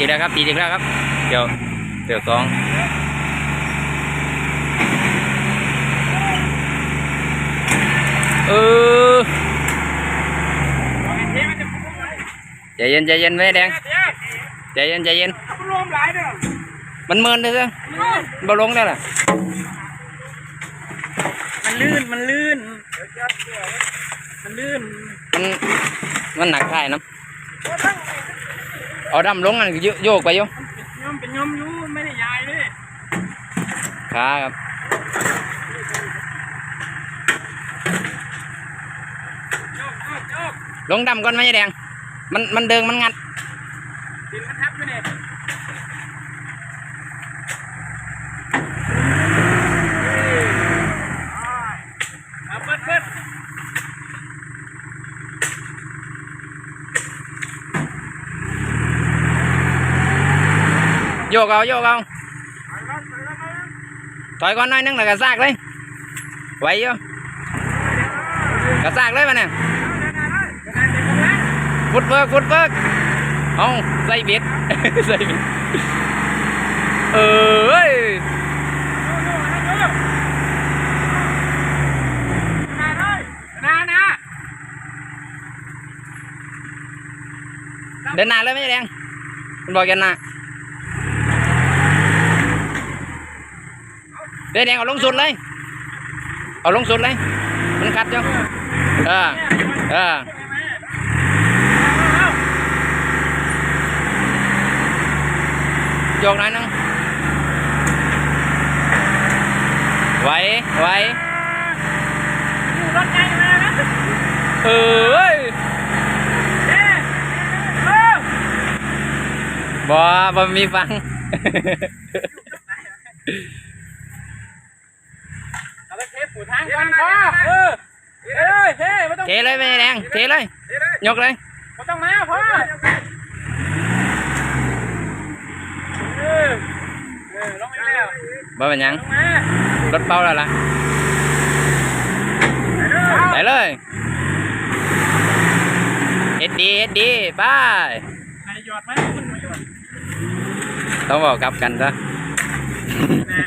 อีกแล้วครับติดอีกแล้วครับ เดี๋ยวเดี๋ยวสองเออใจเย็นใจเย็นไม่แดงใจเย็นใจเย็นรวมหลายเด้อมันเมินเลยซะบ่ลงได้ล่ะมันลื่นมันลื่น มันลื่น มันมันหนักท้ายนะ เอาดำลงอันโยโยกไปโยย่อมเป็นย่อมอยู่ไม่ได้ยายเลยขาครับโยกโยกโยกลงดำก่อนไม่แดง มันมันเดิงมันงัดดินมันทับอยู่เนี่ยเอาเปิดเปิด โยกเอาโยกเอาถอยก่อนหน้อยนึงแล้วก็ซากเลยไหวอยู่ก็ซาก เด้แดงเอาลงสุดเลย เอาลงสุดเลย มันขัดจังเออเออโยกหน่อยนึงไว้ไว้อยู่รถไกลมานะเออบ่บ่มีฟัง ปเทปูทางกันพ่อเออเอ้ยเฮ้ไม่ต้องเทเลยไม่แดงเทเลยยกเลยไม่ต้องมาพ่อเออเออลงไปแล้วบ่เป็นหยังลงมารถเป้าแล้วล่ะไปเลยเอ็ดดีเอ็ดดีไปใครหยอดไหมคุณมาหยอดต้องบอกกลับกันซะนะ